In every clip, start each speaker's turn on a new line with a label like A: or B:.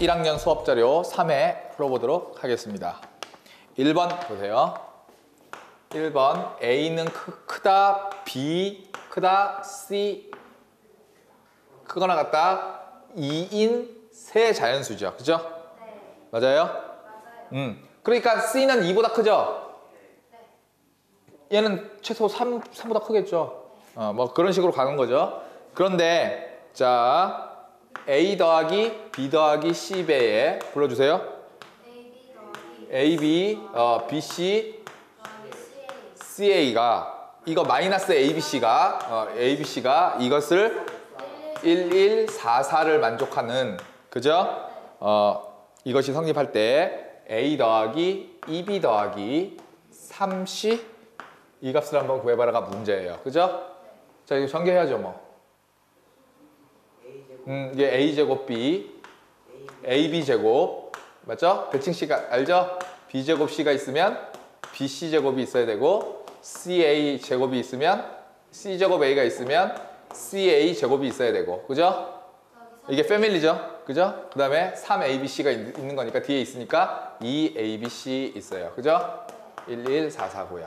A: 1학년 수업 자료 3회 풀어보도록 하겠습니다. 1번 보세요. 1번 A는 크, 크다, B 크다, C 크거나 같다 2인 세 자연수죠. 그죠?
B: 네,
A: 맞아요?
B: 맞아요.
A: 음. 그러니까 C는 2보다 크죠? 얘는 최소 3, 3보다 크겠죠? 어, 뭐 그런 식으로 가는 거죠. 그런데 자 A 더하기 B 더하기 C 배에 불러주세요.
B: A, B
A: 어, B, C, C, A가 이거 마이너스 A, B, C가 어, A, B, C가 이것을 1144를 만족하는 그죠? 어, 이것이 성립할 때 A 더하기 2B 더하기 3C 이 값을 한번 구해봐라가 문제예요. 그죠? 자, 이거 전개해야죠, 뭐. 음, 이게 A제곱 B, AB제곱, 맞죠? 대칭 C가 알죠? B제곱 C가 있으면 BC제곱이 있어야 되고 CA제곱이 있으면 C제곱 A가 있으면 CA제곱이 있어야 되고, 그죠? 이게 패밀리죠? 그죠? 그 다음에 3ABC가 있는 거니까 뒤에 있으니까 2ABC 있어요. 그죠? 11449야.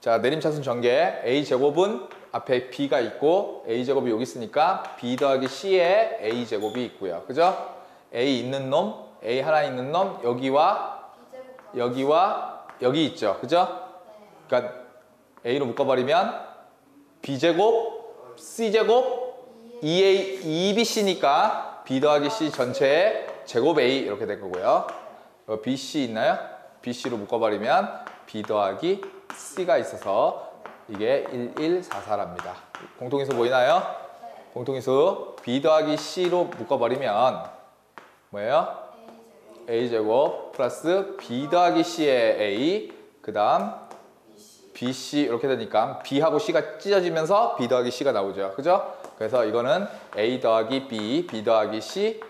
A: 자, 내림차순 전개. A제곱은 앞에 B가 있고 A제곱이 여기 있으니까 B 더하기 C에 A제곱이 있고요. 그죠? A 있는 놈, A 하나 있는 놈, 여기와 여기와 여기 있죠. 그죠? 그러니까 A로 묶어버리면 B제곱, C제곱, 2A, 2BC니까 B 더하기 C 전체의 제곱 A 이렇게 될 거고요. 어, BC 있나요? BC로 묶어버리면 B 더하기 C가 있어서 이게 1144랍니다. 공통인수 보이나요? 공통인수 B 더하기 C로 묶어버리면 뭐예요?
B: A제곱
A: 플러스 B 더하기 C의 A 그 다음 BC 이렇게 되니까 B하고 C가 찢어지면서 B 더하기 C가 나오죠. 그죠? 그래서 이거는 A 더하기 B, B 더하기 C,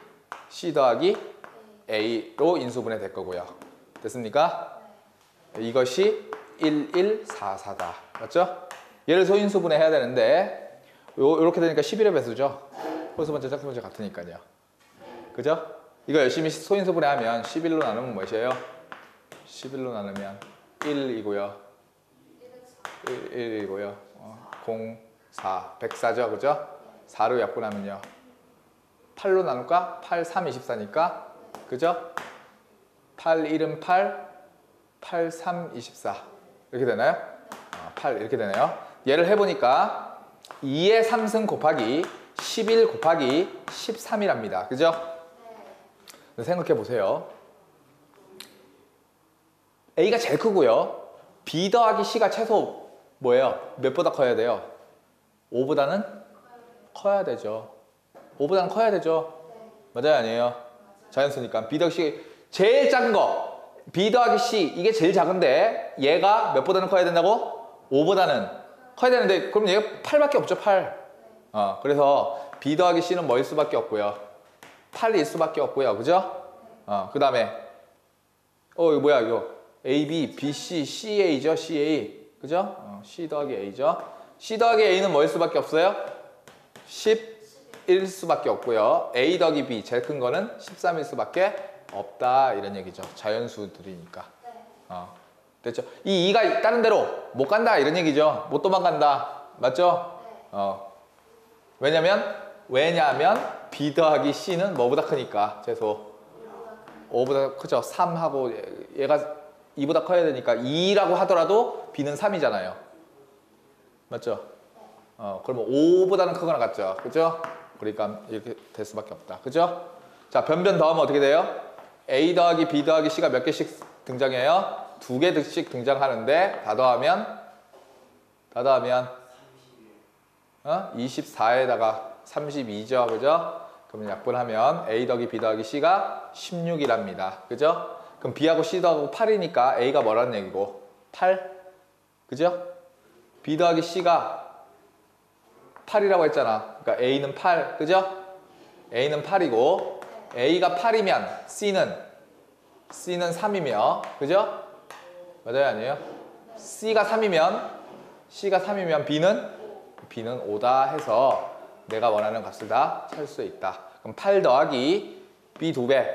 A: C 더하기 A로 인수분해 될 거고요. 됐습니까? 이것이 1144다. 맞죠? 얘를 소인수분해 해야 되는데 요, 이렇게 되니까 11의 배수죠. 홀수 번째, 짝수 번째 같으니까요. 그죠? 이거 열심히 소인수분해 하면 11로 나누면 몇이에요? 11로 나누면 1이고요. 1, 1이고요. 어, 0, 4, 104죠. 그죠? 4로 약분하면요. 8로 나눌까? 8, 3, 24니까. 그죠? 8, 1은 8, 8, 3, 24. 이렇게 되나요? 어, 8 이렇게 되네요. 얘를 해보니까 2의 3승 곱하기 11 곱하기 13이랍니다. 그죠? 생각해 보세요. A가 제일 크고요. B 더하기 C가 최소 뭐예요? 몇보다 커야 돼요? 5보다는 커야 되죠. 5보다는 커야 되죠. 맞아요, 아니에요? 자연수니까. B 더하기 C 제일 작은 거. B 더하기 C 이게 제일 작은데 얘가 몇보다는 커야 된다고? 5보다는 커야 되는데 그럼 얘가 8밖에 없죠, 8. 어, 그래서 B 더하기 C는 뭐일 수밖에 없고요. 8일 수밖에 없고요. 그죠? 어, 그 다음에 어, 이거 뭐야, 이거. A, B, B, C, CA죠, CA. 그죠? 어, C 더하기 A죠. C 더하기 A는 뭐일 수밖에 없어요? 11일 수밖에 없고요. A 더하기 B, 제일 큰 거는 13일 수밖에 없다. 이런 얘기죠. 자연수들이니까. 어, 됐죠? 이 2가 다른 데로 못 간다. 이런 얘기죠. 못 도망간다. 맞죠? 어. 왜냐면, 왜냐면 B 더하기 C는 뭐보다 크니까, 최소. 5보다 크죠. 3하고 얘가 2보다 커야 되니까 2라고 하더라도 B는 3이잖아요. 맞죠? 어, 그러면 5보다는 크거나 같죠. 그죠? 그러니까 이렇게 될 수밖에 없다. 그죠? 자, 변변 더하면 어떻게 돼요? A 더하기 B 더하기 C가 몇 개씩 등장해요? 두 개씩 등장하는데 다 더하면 다 더하면 어? 24에다가 32죠. 그죠? 그러면 약분하면 A 더하기 B 더하기 C가 16이랍니다. 그죠? 그럼 B하고 C 더하고 8이니까 A가 뭐라는 얘기고? 8. 그죠? B 더하기 C가 8이라고 했잖아. 그러니까 A는 8. 그죠? A는 8이고 A가 8이면 C는 C는 3이며 그죠? 맞아요? 아니에요? C가 3이면 C가 3이면 B는 B는 5다 해서 내가 원하는 값을 다 찾을 수 있다. 그럼 8 더하기 b 2배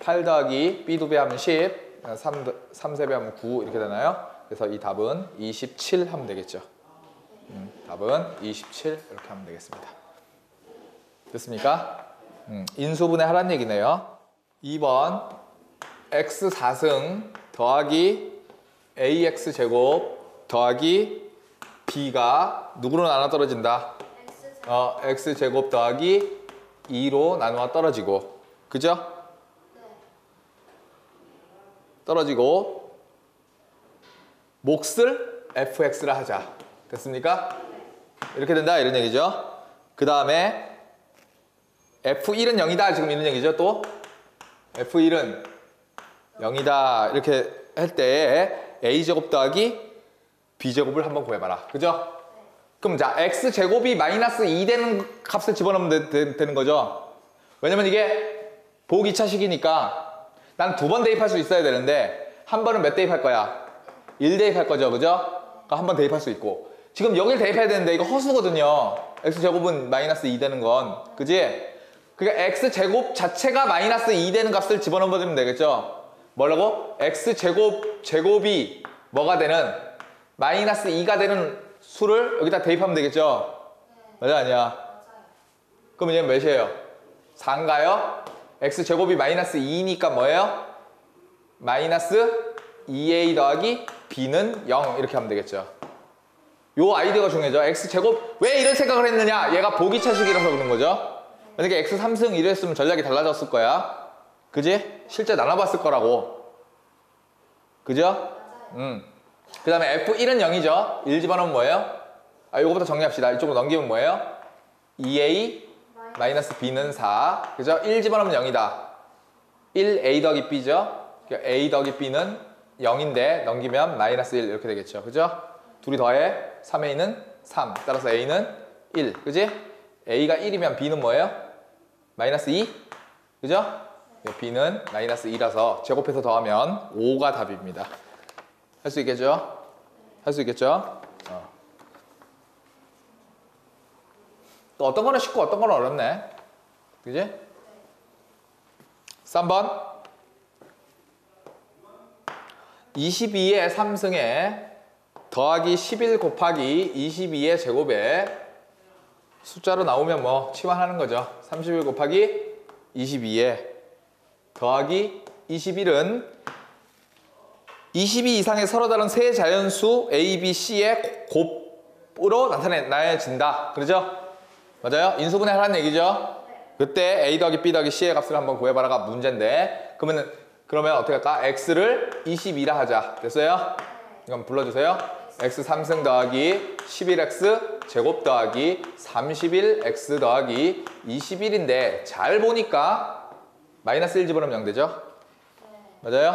A: 8 더하기 b 2배 하면 10 3, 3 3배 하면 9 이렇게 되나요? 그래서 이 답은 27 하면 되겠죠 음, 답은 27 이렇게 하면 되겠습니다 됐습니까? 음, 인수분해 하란 얘기네요 2번 x 4승 더하기 ax 제곱 더하기 b가 누구로 나눠 떨어진다? 어, x 제곱 더하기 2로 나누어 떨어지고 그죠?
B: 네.
A: 떨어지고 몫을 fx를 하자 됐습니까? 이렇게 된다 이런 얘기죠 그 다음에 f1은 0이다 지금 이런 얘기죠 또 f1은 0이다 이렇게 할 때 a제곱 더하기 b제곱을 한번 구해봐라 그죠? 그럼 자 x 제곱이 마이너스 2 되는 값을 집어넣으면 되, 는 거죠 왜냐면 이게 보호 2차식이니까 난 두 번 대입할 수 있어야 되는데 한 번은 몇 대입할 거야? 1 대입할 거죠 그죠? 한번 대입할 수 있고 지금 여길 대입해야 되는데 이거 허수거든요 x 제곱은 마이너스 2 되는 건 그지? 그러니까 x 제곱 자체가 마이너스 2 되는 값을 집어넣으면 되겠죠 뭐라고? x 제곱 제곱이 뭐가 되는 마이너스 2가 되는 수를 여기다 대입하면 되겠죠 맞아 아니야. 그럼 얘는 몇이에요? 4인가요? x 제곱이 마이너스 2니까 뭐예요? 마이너스 2a 더하기 b는 0 이렇게 하면 되겠죠. 요 아이디어가 중요하죠. x 제곱 왜 이런 생각을 했느냐? 얘가 보기 차식이라서 그런 거죠. 만약에 x 3승 이랬으면 전략이 달라졌을 거야. 그지? 실제 나눠봤을 거라고. 그죠? 음. 그 다음에 F1은 0이죠. 1 집어넣으면 뭐예요? 아, 요거부터 정리합시다. 이쪽으로 넘기면 뭐예요? 2A 마이너스 B는 4. 그죠? 1 집어넣으면 0이다. 1A 더하기 B죠? 그러니까 A 더하기 B는 0인데 넘기면 마이너스 1 이렇게 되겠죠. 그죠? 둘이 더해 3A는 3. 따라서 A는 1. 그지? A가 1이면 B는 뭐예요? 마이너스 2. 그죠? B는 마이너스 2라서 제곱해서 더하면 5가 답입니다. 할 수 있겠죠? 할 수 있겠죠? 어. 또 어떤 거는 쉽고 어떤 거는 어렵네. 그지? 3번. 22의 3승에 더하기 11 곱하기 22의 제곱에 숫자로 나오면 뭐 치환하는 거죠. 31 곱하기 22에 더하기 21은 22 이상의 서로 다른 세 자연수 A, B, C의 곱으로 나타내진다. 그러죠? 맞아요? 인수분해 하라는 얘기죠? 그때 A 더하기 B 더하기 C의 값을 한번 구해봐라가 문제인데 그러면 그러면 어떻게 할까? X를 22라 하자. 됐어요? 이건 불러주세요. X 3승 더하기 11X 제곱 더하기 31X 더하기 21인데 잘 보니까 마이너스 1 집어넣으면 0 되죠? 맞아요?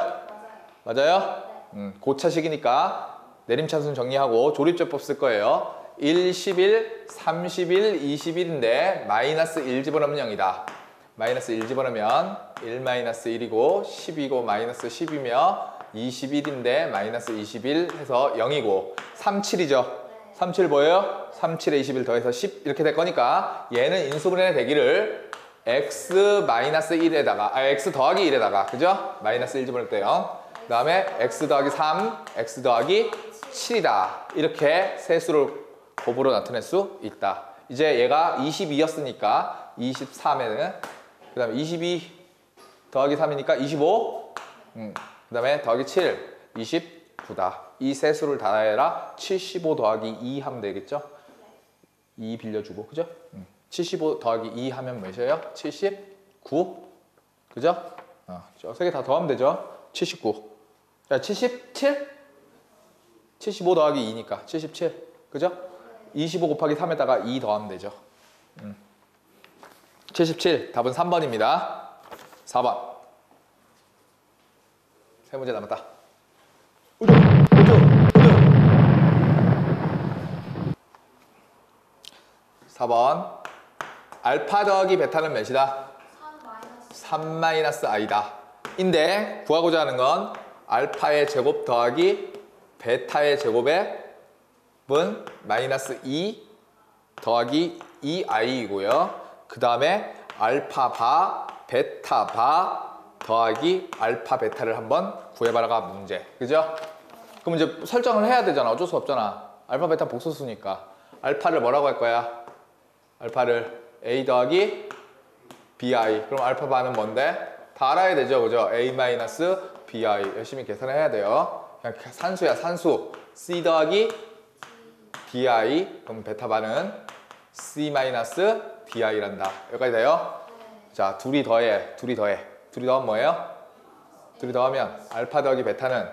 B: 맞아요.
A: 맞아요? 음, 고차식이니까 내림차순 정리하고 조립제법 쓸 거예요. 1, 11, 31, 21인데 마이너스 1 집어넣으면 0이다. 마이너스 1 집어넣으면 1 마이너스 1이고 10이고 마이너스 10이며 21인데 마이너스 21 해서 0이고 37이죠. 37 뭐예요? 37에 21 더해서 10 이렇게 될 거니까 얘는 인수분해 되기를 x 마이너스 1에다가 아 x 더하기 1에다가 그죠? 마이너스 1 집어넣을 때 0. 그 다음에 x 더하기 3, x 더하기 7이다. 이렇게 세 수를 곱으로 나타낼 수 있다. 이제 얘가 22였으니까 23에는 그 다음에 22 더하기 3이니까 25 음, 그 다음에 더하기 7 29다. 이 세 수를 다 해라 75 더하기 2 하면 되겠죠? 2 빌려주고 그죠? 음. 75 더하기 2 하면 몇이에요? 79 그죠? 어, 저세 개 다 더하면 되죠? 79 야, 77? 75 더하기 2니까 77 그죠? 25 곱하기 3에다가 2 더하면 되죠. 음. 77 답은 3번입니다. 4번 세 문제 남았다. 우드 우드 우드 4번 알파 더하기 베타는 몇이다?
B: 3 마이너스
A: 3 마이너스 i다. 인데 구하고자 하는 건 알파의 제곱 더하기 베타의 제곱의 은 마이너스 2 더하기 2i이고요. 그 다음에 알파 바 베타 바 더하기 알파 베타를 한번 구해봐라가 문제. 그죠? 그럼 이제 설정을 해야 되잖아. 어쩔 수 없잖아. 알파 베타 복소수니까. 알파를 뭐라고 할 거야? 알파를 a 더하기 bi. 그럼 알파 바는 뭔데? 다 알아야 되죠. 그죠? a 마이너스 bi. 열심히 계산해야 돼요. 그냥 산수야, 산수. c 더하기 di. 그럼 베타 바는 c 마이너스 di란다. 여기까지 돼요? 자, 둘이 더해. 둘이 더해. 둘이 더하면 뭐예요? 둘이 더하면 알파 더하기 베타는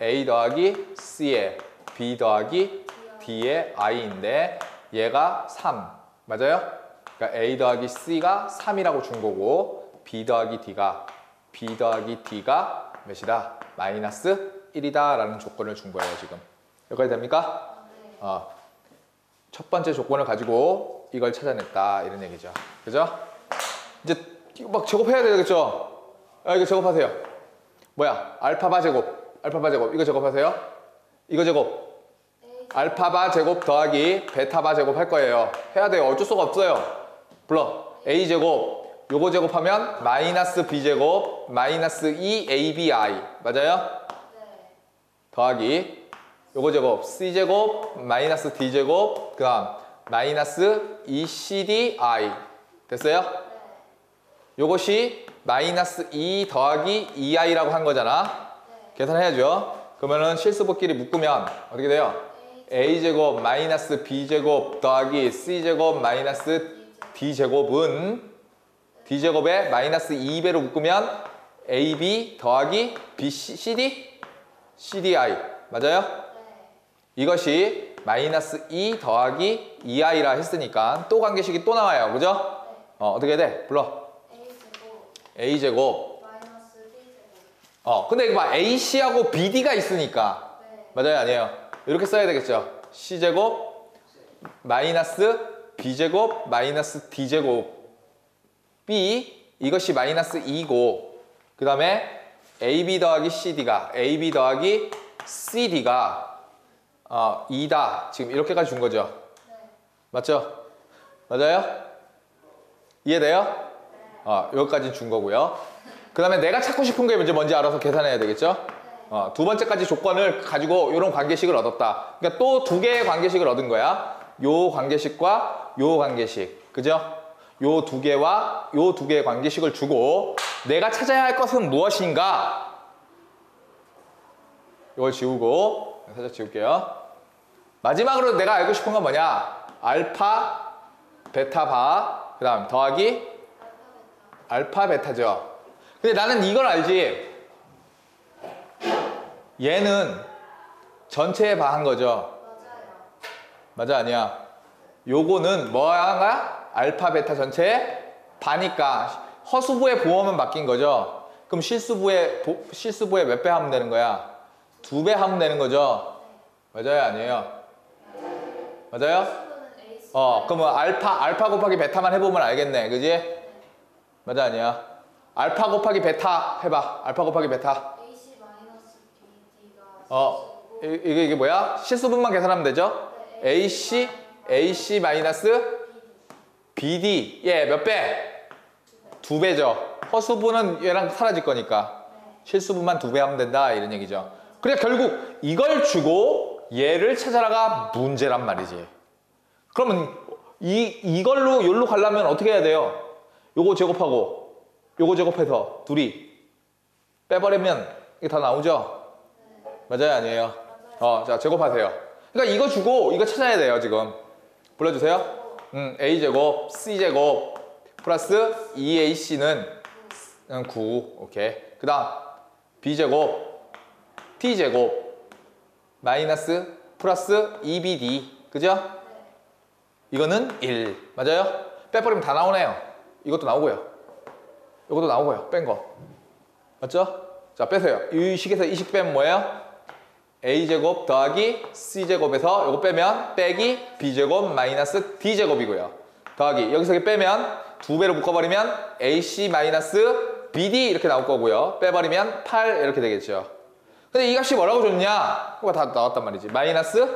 A: a 더하기 c에 b 더하기 d의 i인데 얘가 3 맞아요? 그러니까 a 더하기 c가 3이라고 준 거고 b 더하기 d가 b 더하기 d가 몇이다? 마이너스 1이다 라는 조건을 준 거예요 지금 여기까지 됩니까? 어, 첫 번째 조건을 가지고 이걸 찾아냈다 이런 얘기죠 그죠? 이제 막 작업해야 되겠죠? 아, 이거 작업하세요 뭐야? 알파바 제곱 알파바 제곱 이거 작업하세요 이거 제곱 알파바 제곱 더하기 베타바 제곱 할 거예요. 해야 돼요. 어쩔 수가 없어요. 불러. a 제곱 요거 제곱하면 마이너스 b 제곱 마이너스 2abi 맞아요? 더하기 요거 제곱 c 제곱 마이너스 d 제곱 그 다음 마이너스 2cdi 됐어요? 요것이 마이너스 2 더하기 2i라고 한 거잖아. 계산해야죠. 그러면은 실수법끼리 묶으면 어떻게 돼요? A제곱 마이너스 b제곱 더하기 c제곱 마이너스 d제곱은 d제곱에 마이너스 2배로 묶으면 ab 더하기 bc, cd? cdi 맞아요? 이것이 마이너스 2 더하기 2i라 했으니까 또 관계식이 또 나와요 그죠? 어, 어떻게 돼? 불러
B: A 제곱
A: a제곱
B: 마이너스 B 제곱.
A: 어 근데 이거 봐 ac하고 bd가 있으니까
B: 네.
A: 맞아요 아니에요 이렇게 써야 되겠죠 c제곱 마이너스 b제곱 마이너스 d제곱 b 이것이 마이너스 2고 그 다음에 ab 더하기 cd가 ab 더하기 cd가 어, 2다 지금 이렇게까지 준 거죠
B: 네.
A: 맞죠? 맞아요? 이해돼요? 어, 여기까지 준 거고요. 그 다음에 내가 찾고 싶은 게 뭔지 알아서 계산해야 되겠죠? 어, 두 번째까지 조건을 가지고 이런 관계식을 얻었다. 그러니까 또 두 개의 관계식을 얻은 거야. 요 관계식과 요 관계식. 그죠? 요 두 개와 요 두 개의 관계식을 주고 내가 찾아야 할 것은 무엇인가? 이걸 지우고 살짝 지울게요. 마지막으로 내가 알고 싶은 건 뭐냐? 알파, 베타 바, 그 다음 더하기 알파, 베타죠. 근데 나는 이걸 알지. 얘는 전체에 바한 거죠.
B: 맞아요.
A: 맞아, 아니야. 요거는 뭐한 거야? 알파, 베타 전체에 바니까 허수부의 보험은 바뀐 거죠. 그럼 실수부의, 보- 실수부의 몇 배 하면 되는 거야? 두 배 하면 되는 거죠. 맞아요, 아니에요? 맞아요? 어, 그러면 알파, 알파 곱하기 베타만 해보면 알겠네. 그지? 맞아, 아니야? 알파 곱하기 베타 해봐. 알파 곱하기 베타.
B: A C 마이너스 B D가
A: 어, 이게, 이게 뭐야? 실수분만 계산하면 되죠? AC, AC 마이너스 BD. 예, 몇 배? 두 배죠. 허수분은 얘랑 사라질 거니까. 실수분만 두 배 하면 된다. 이런 얘기죠. 그래, 결국 이걸 주고 얘를 찾아라가 문제란 말이지. 그러면 이, 이걸로 여기로 가려면 어떻게 해야 돼요? 요거 제곱하고 요거 제곱해서 둘이 빼버리면 이게 다 나오죠? 맞아요? 아니에요? 어, 자, 제곱하세요. 그러니까 이거 주고 이거 찾아야 돼요, 지금. 불러주세요. 음, A제곱, C제곱, 플러스 2AC는 9. 오케이. 그 다음, B제곱, T제곱, 마이너스, 플러스 2BD. 그죠? 이거는 1. 맞아요? 빼버리면 다 나오네요. 이것도 나오고요. 이것도 나오고요. 뺀 거. 맞죠? 자, 빼세요. 이 식에서 이 식 빼면 뭐예요? A제곱 더하기 c제곱에서 이거 빼면 빼기 b제곱 마이너스 d제곱이고요. 더하기 여기서 빼면 두 배로 묶어버리면 ac 마이너스 bd 이렇게 나올 거고요. 빼버리면 8 이렇게 되겠죠. 근데 이 값이 뭐라고 줬냐? 그거 다 나왔단 말이지. 마이너스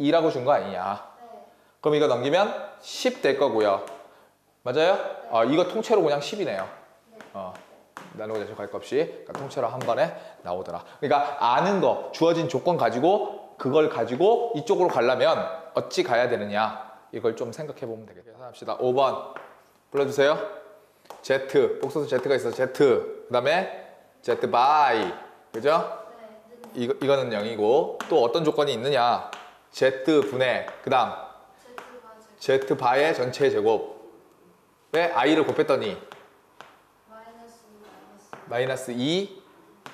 A: 2라고 준 거 아니냐.
B: 네.
A: 그럼 이거 넘기면 10 될 거고요. 맞아요? 어, 이거 통째로 그냥 10이네요. 어, 나누고 제곱할 것 없이 그러니까 통째로 한 번에 나오더라. 그러니까 아는 거, 주어진 조건 가지고 그걸 가지고 이쪽으로 가려면 어찌 가야 되느냐 이걸 좀 생각해 보면 되겠다. 계산합시다. 5번 불러주세요. Z 복소수 Z가 있어서 Z 그 다음에 Z by 그죠?
B: 네. 는
A: 이거 이거는 0이고 또 어떤 조건이 있느냐? Z 분의 그 다음
B: Z가 제
A: Z 바의 전체 제곱에 i를 곱했더니
B: 마이너스 마이너스
A: 2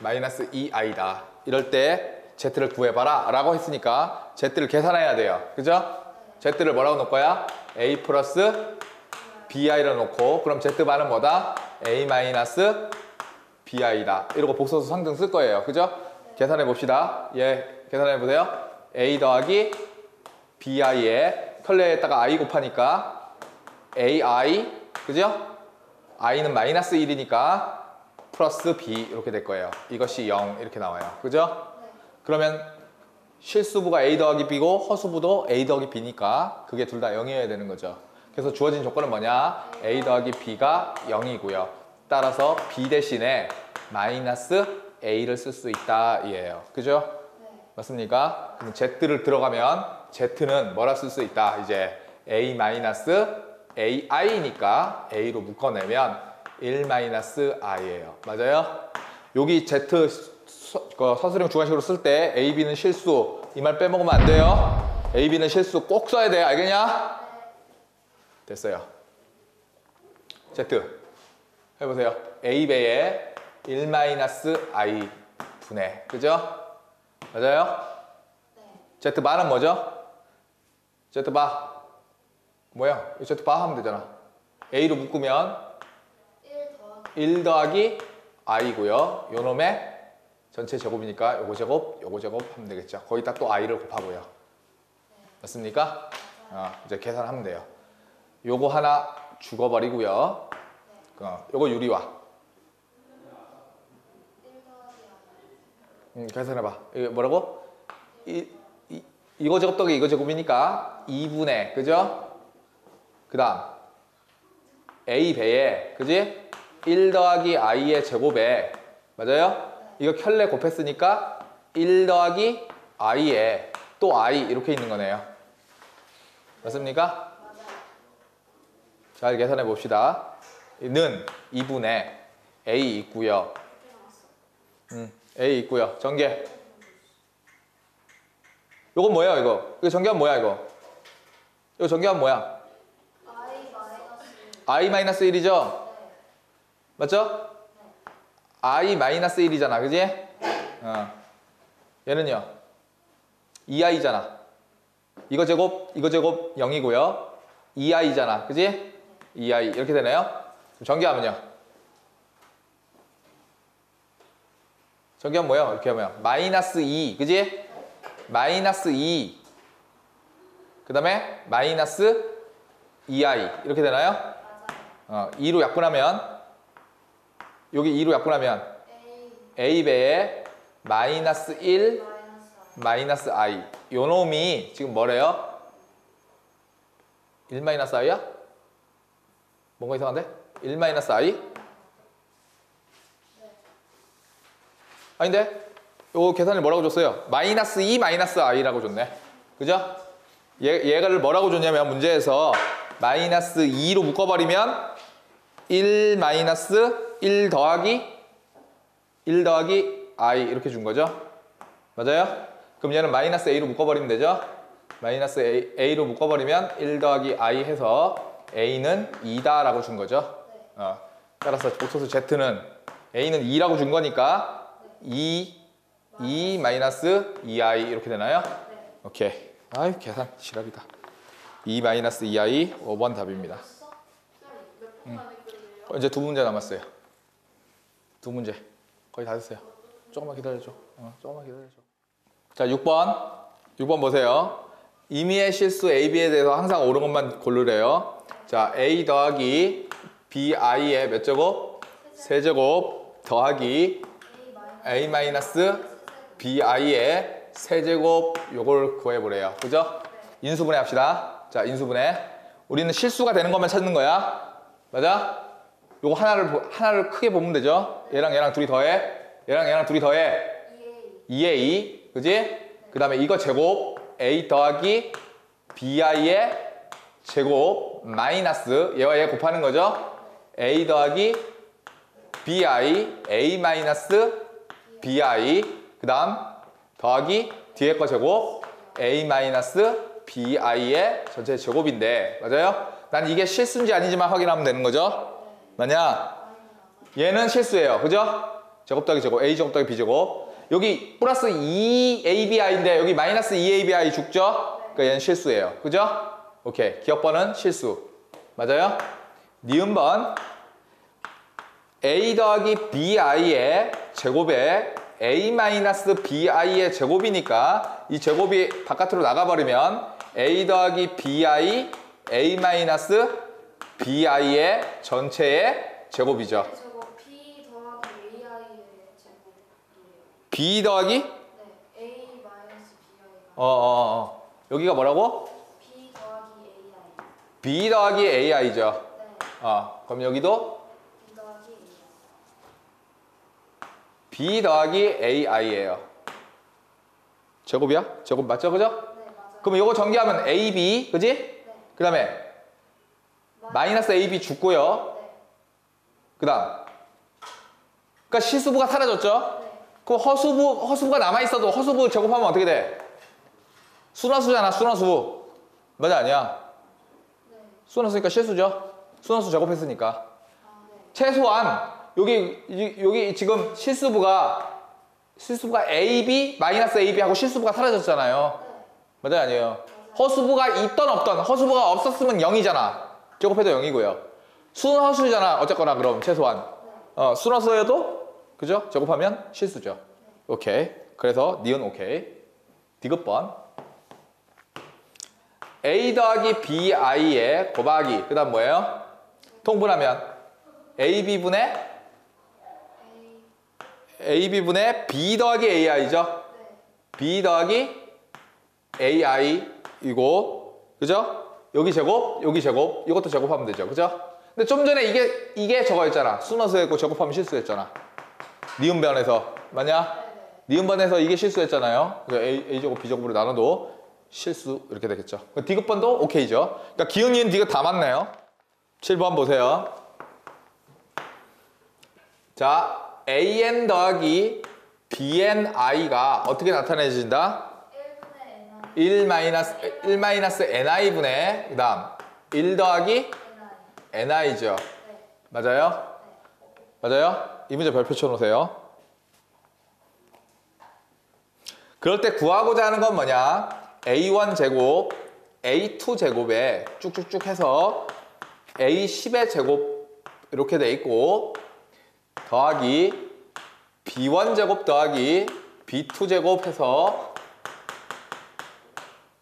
A: 마이너스 2i다. 이럴 때 z를 구해봐라 라고 했으니까 z를 계산해야 돼요. 그죠? z를 뭐라고 놓을 거야? a 플러스 bi를 놓고 그럼 z바는 뭐다? a 마이너스 bi다. 이러고 복소수 상등 쓸 거예요. 그죠? 계산해 봅시다. 예, 계산해 보세요. a 더하기 bi에 컬레에다가 i 곱하니까 ai 그죠? i는 마이너스 1이니까 플러스 b 이렇게 될 거예요. 이것이 0 이렇게 나와요. 그죠?
B: 네.
A: 그러면 실수부가 a 더하기 b고 허수부도 a 더하기 b니까 그게 둘 다 0이어야 되는 거죠. 그래서 주어진 조건은 뭐냐? a 더하기 b가 0이고요. 따라서 b 대신에 마이너스 a를 쓸 수 있다 이에요. 그죠?
B: 네.
A: 맞습니까? 그럼 z를 들어가면 z는 뭐라 쓸 수 있다? 이제 a 마이너스 ai니까 a로 묶어내면 1 마이너스 i예요. 맞아요? 여기 z 서, 그 서술형 주관식으로 쓸 때 a, b는 실수 이 말 빼먹으면 안 돼요. a, b는 실수 꼭 써야 돼. 알겠냐? 됐어요. z 해보세요. a 배에 1 마이너스 i 분의 그죠? 맞아요?
B: 네.
A: Z 바는 뭐죠? Z 바 뭐야? 이 Z 바 하면 되잖아. A로 묶으면
B: 1 더하기
A: 1 더하기 i고요. 요 놈의 전체 제곱이니까 요거 제곱, 요거 제곱 하면 되겠죠. 거기다 또 i를 곱하고요. 맞습니까? 어, 이제 계산하면 돼요. 요거 하나 죽어버리고요. 어, 요거 유리화.
B: 1 더하기 I
A: 음, 계산해봐. 이거 뭐라고? 이, 이, 이거 제곱 더하기 이거 제곱이니까 2분의 그죠? 그 다음 a 배에 그지? 1 더하기 i의 제곱에 맞아요? 이거 켤레 곱했으니까 1 더하기 i에 또 i 이렇게 있는 거네요. 맞습니까? 잘 계산해 봅시다. 는 2분의 a 있고요. 음, A 있고요. 전개. 요건 뭐야 이거? 이거 전개하면 뭐야 이거? 이거 전개하면 뭐야?
B: I 마이너스
A: I 마이너스 1이죠?
B: 네.
A: 맞죠? I 마이너스 1이잖아, 그지? 어. 얘는요? 2i잖아. 이거 제곱, 이거 제곱 0이고요. 2i잖아, 그지? 2i 이렇게 되네요. 그럼 전개하면요? 전개하면 뭐야? 이렇게 하면 마이너스 2, 그지? 마이너스 2. 그 다음에 마이너스 2i 이렇게 되나요? 어, 2로 약분하면 여기 2로 약분하면
B: A
A: a배에 마이너스 1
B: 마이너스 I
A: 요 놈이 지금 뭐래요? 1 마이너스 i야? 뭔가 이상한데? 1 마이너스 i? 아닌데? 요 계산을 뭐라고 줬어요? 마이너스 2 마이너스 i라고 줬네 그죠? 얘, 얘가를 뭐라고 줬냐면 문제에서 마이너스 2로 묶어버리면 1 마이너스 1 더하기 1 더하기 i 이렇게 준 거죠? 맞아요? 그럼 얘는 마이너스 a로 묶어버리면 되죠? 마이너스 a, a로 묶어버리면 1 더하기 i 해서 a는 2다 라고 준 거죠? 어, 따라서 복소수 z는 a는 2라고 준 거니까 2, 2 마이너스 2i 이렇게 되나요?
B: 네.
A: 오케이. 아유 계산 지랄이다. 2 마이너스 2i 5번 답입니다.
B: 끓이래요?
A: 어, 이제 두 문제 남았어요. 두 문제. 거의 다 됐어요. 조금만 기다려줘. 어, 조금만 기다려줘. 자, 6번. 6번 보세요. 임의의 실수 AB에 대해서 항상 옳은 것만 고르래요. 자, A 더하기 BI의 몇 제곱? 세제곱 더하기
B: A
A: 마이너스 BI의 세제곱 요걸 구해보래요. 그죠? 인수분해 합시다. 자, 인수분해. 우리는 실수가 되는 것만 찾는 거야. 맞아? 요거 하나를 보- 하나를 크게 보면 되죠? 얘랑 얘랑 둘이 더해. 얘랑 얘랑 둘이 더해.
B: EA
A: 2의 2. 그지? 그다음에 이거 제곱 a 더하기 bi의 제곱 마이너스 얘와 얘 곱하는 거죠? a 더하기 bi a 마이너스 bi 그다음 더하기 뒤에 거 제곱 a 마이너스 bi의 전체 제곱인데 맞아요? 난 이게 실수인지 아닌지만 확인하면 되는 거죠? 맞냐? 얘는 실수예요. 그죠? 제곱 더하기 제곱 a 제곱 더하기 b 제곱 여기 플러스 2abi인데 여기 마이너스 2abi 죽죠? 그러니까 얘는 실수예요. 그죠? 오케이. 기억번은 실수. 맞아요? 니은번 a 더하기 bi의 제곱에 a 마이너스 bi의 제곱이니까 이 제곱이 바깥으로 나가버리면 a 더하기 bi a 마이너스 bi의 전체의 제곱이죠.
B: 저거 B 더하기 AI의 제곱이에요.
A: b 더하기
B: 네, A 마이너스 BI가
A: 어, 어, 어. 여기가 뭐라고?
B: B 더하기 AI.
A: b 더하기 ai죠.
B: 네,
A: 어, 그럼 여기도
B: B 더하기 AI.
A: b 더하기 ai예요. 제곱이야? 제곱 맞죠? 그죠?
B: 네, 맞아요.
A: 그럼 이거 전개하면 ab, 그지?
B: 네,
A: 그 다음에 마이너스 ab 죽고요.
B: 네,
A: 그 다음. 그러니까 실수부가 사라졌죠?
B: 네,
A: 그럼 허수부, 허수부가 남아있어도 허수부 제곱하면 어떻게 돼? 순화수잖아, 순화수. 맞아, 아니야?
B: 네.
A: 순화수니까 실수죠? 순화수 제곱했으니까. 최소한, 여기, 이- 여기 지금 실수부가, 실수부가 AB, 마이너스 AB 하고 실수부가 사라졌잖아요.
B: 네,
A: 맞아요, 아니에요? 허수부가 있던 없던, 허수부가 없었으면 0이잖아. 제곱해도 0이고요. 순화수잖아, 어쨌거나 그럼, 최소한. 어, 순화수여도, 그죠? 제곱하면 실수죠. 오케이. 그래서, 니은 오케이. 디귿번. A 더하기 BI의 곱하기. 그 다음 뭐예요? 통분하면 AB분의 AB분의 B 더하기 AI죠?
B: 네,
A: B 더하기 AI이고, 그죠? 여기 제곱, 여기 제곱, 이것도 제곱하면 되죠. 그죠? 근데 좀 전에 이게, 이게 저거였잖아. 순어서였고 제곱하면 실수했잖아. 니은변에서. 맞냐?
B: 네, 네.
A: 니은반에서 이게 실수했잖아요. 그래서 A, A제곱, B제곱으로 나눠도 실수 이렇게 되겠죠. 그 디귿번도 오케이죠. 그러니까 기억, 니은, 디귿 다 맞네요. 7번 보세요. 자, AN 더하기 BNI가 어떻게 나타내진다?
B: 1분의 N,
A: 1 마이너스 1 마이너스 NI분의 그다음 1 더하기. NI죠.
B: 네,
A: 맞아요? 맞아요? 이 문제 별표 쳐 놓으세요. 그럴 때 구하고자 하는 건 뭐냐? A1 제곱, A2 제곱에 쭉쭉쭉 해서 A10의 제곱 이렇게 돼 있고 더하기 B1 제곱 더하기 B2 제곱 해서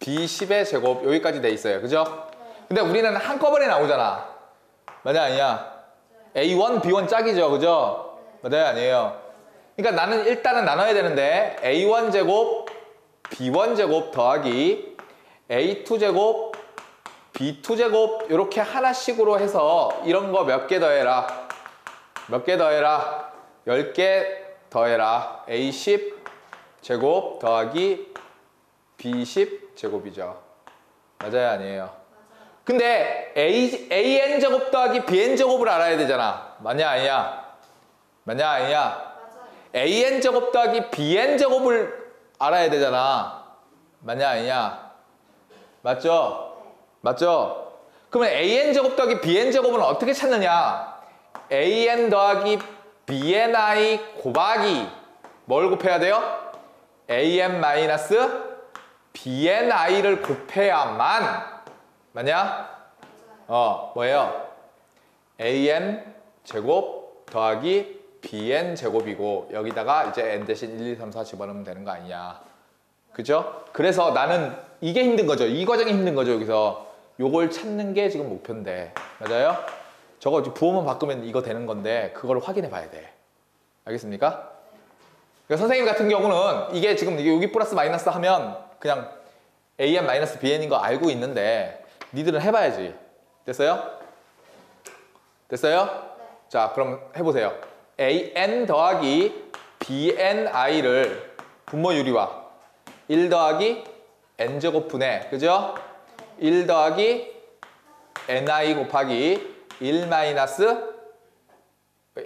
A: B10의 제곱 여기까지 돼 있어요. 그죠? 근데 우리는 한꺼번에 나오잖아. 맞아 아니야? A1, B1 짝이죠. 그죠? 맞아요 아니에요? 그러니까 나는 일단은 나눠야 되는데 A1 제곱, B1 제곱 더하기 A2 제곱, B2 제곱 이렇게 하나씩으로 해서 이런 거 몇 개 더해라. 몇 개 더해라. 10개 더해라. A10 제곱 더하기 B10 제곱이죠. 맞아요 아니에요? 근데 A, AN 제곱 더하기 BN 제곱을 알아야 되잖아. 맞냐 아니야? 맞냐 아니야? AN 제곱 더하기 BN 제곱을 알아야 되잖아. 맞냐 아니냐? 맞죠? 맞죠? 그러면 AN 제곱 더하기 BN 제곱은 어떻게 찾느냐? AN 더하기 BNI 곱하기 뭘 곱해야 돼요? AN 마이너스 BNI를 곱해야만 맞냐? 어 뭐예요? AN 제곱 더하기 BN 제곱이고 여기다가 이제 N 대신 1, 2, 3, 4 집어넣으면 되는 거 아니냐 그죠? 그래서 나는 이게 힘든 거죠 이 과정이 힘든 거죠 여기서 요걸 찾는 게 지금 목표인데 맞아요? 저거 부호만 바꾸면 이거 되는 건데 그걸 확인해 봐야 돼 알겠습니까? 그러니까 선생님 같은 경우는 이게 지금 이게 여기 플러스 마이너스 하면 그냥 AN 마이너스 BN인 거 알고 있는데 니들은 해봐야지 됐어요? 됐어요?
B: 네.
A: 자, 그럼 해보세요. an 더하기 bni를 분모 유리화 1 더하기 n 제곱분의 그죠? 1 더하기 ni 곱하기 1 마이너스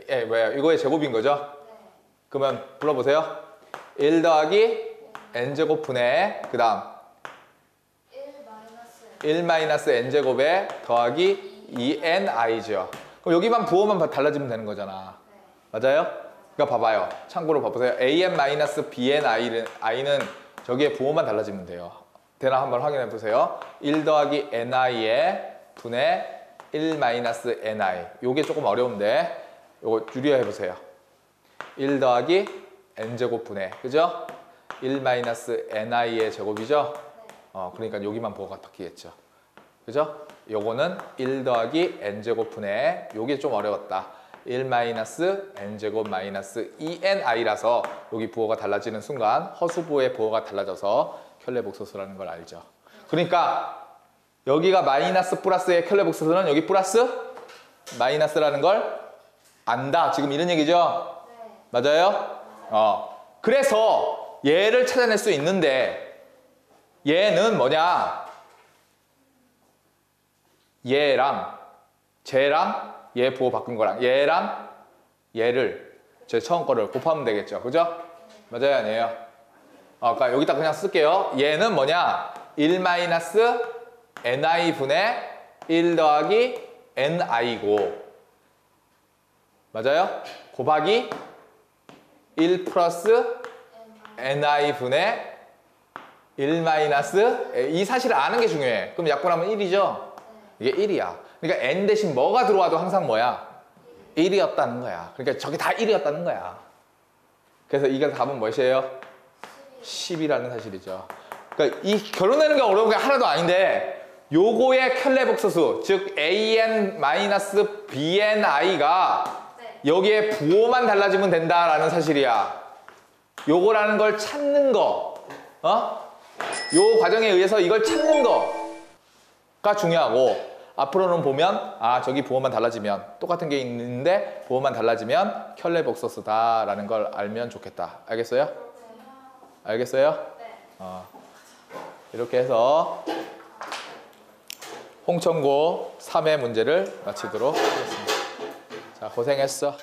A: 예, 뭐야 이거의 제곱인 거죠?
B: 네.
A: 그러면 불러보세요. 1 더하기 n 제곱분의 그 다음
B: 1 마이너스
A: 1 마이너스 n 제곱에 더하기 2ni죠. 그럼 여기만 부호만 달라지면 되는 거잖아.
B: 네.
A: 맞아요? 그러니까 봐봐요. 참고로 봐보세요. an 마이너스 bn i는, 저기에 부호만 달라지면 돼요. 대나 한번 확인해 보세요. 1 더하기 ni의 분의 1 마이너스 ni. 요게 조금 어려운데 요거 유리화해 보세요. 1 더하기 n 제곱 분의 그죠? 1 마이너스 ni의 제곱이죠?
B: 네.
A: 어, 그러니까 여기만 부호가 바뀌겠죠. 그죠? 요거는 1 더하기 n제곱분의 요게 좀 어려웠다. 1 마이너스 n제곱 마이너스 2ni라서 여기 부호가 달라지는 순간 허수부의 부호가 달라져서 켤레복소수라는 걸 알죠. 그러니까 여기가 마이너스 플러스의 켤레복소수는 여기 플러스 마이너스라는 걸 안다. 지금 이런 얘기죠?
B: 네.
A: 맞아요? 어. 그래서 얘를 찾아낼 수 있는데 얘는 뭐냐? 얘랑 쟤랑 얘 부호 바꾼 거랑 얘랑 얘를 제 처음 거를 곱하면 되겠죠. 그죠? 맞아요, 아니에요? 어, 그러니까 여기다 그냥 쓸게요. 얘는 뭐냐? 1 마이너스 ni 분의 1 더하기 ni고 맞아요? 곱하기 1 플러스 ni 분의 1 마이너스 이 사실을 아는 게 중요해. 그럼 약분하면 1이죠? 이게 1이야. 그러니까 n 대신 뭐가 들어와도 항상 뭐야? 1이었다는 거야. 그러니까 저게 다 1이었다는 거야. 그래서 이게 답은 무엇이에요? 10이라는 사실이죠. 그러니까 이 결론내는 게 어려운 게 하나도 아닌데 요거의 켤레복소수 즉 an-bni가
B: 네.
A: 여기에 부호만 달라지면 된다라는 사실이야. 요거라는 걸 찾는 거, 어? 요 과정에 의해서 이걸 찾는 거가 중요하고 앞으로는 보면 아 저기 부호만 달라지면 똑같은 게 있는데 부호만 달라지면 켤레복소수다라는 걸 알면 좋겠다. 알겠어요? 알겠어요?
B: 네.
A: 어. 이렇게 해서 홍천고 3회 문제를 마치도록 하겠습니다. 자, 고생했어.